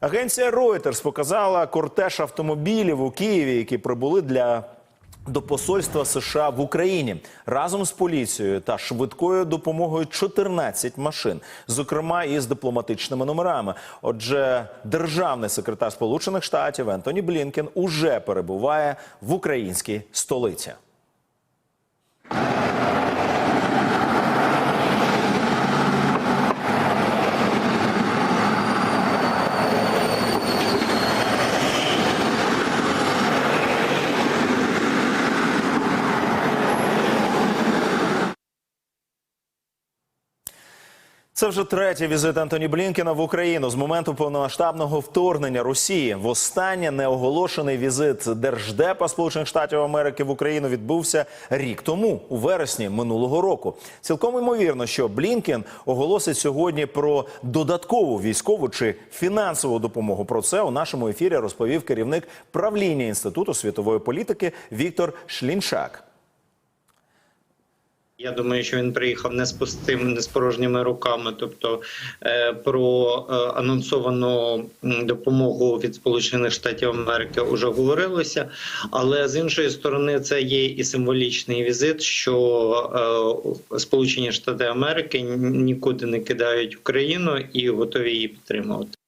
Агенція Reuters показала кортеж автомобілів у Києві, які прибули для до посольства США в Україні разом з поліцією та швидкою допомогою 14 машин, зокрема із дипломатичними номерами. Отже, державний секретар Сполучених Штатів Ентоні Блінкен уже перебуває в українській столиці. Це вже третій візит Антоні Блінкена в Україну з моменту повномасштабного вторгнення Росії. Востаннє неоголошений візит держдепа Сполучених Штатів Америки в Україну відбувся рік тому, у вересні минулого року. Цілком ймовірно, що Блінкен оголосить сьогодні про додаткову військову чи фінансову допомогу. Про це у нашому ефірі розповів керівник правління інституту світової політики Віктор Шліншак. Я думаю, що він приїхав не з пустим, не з порожніми руками. Тобто е, про е, анонсовану допомогу від Сполучених Штатів Америки вже говорилося. Але з іншої сторони, це є і символічний візит, що е, Сполучені Штати Америки нікуди не кидають Україну і готові її підтримувати.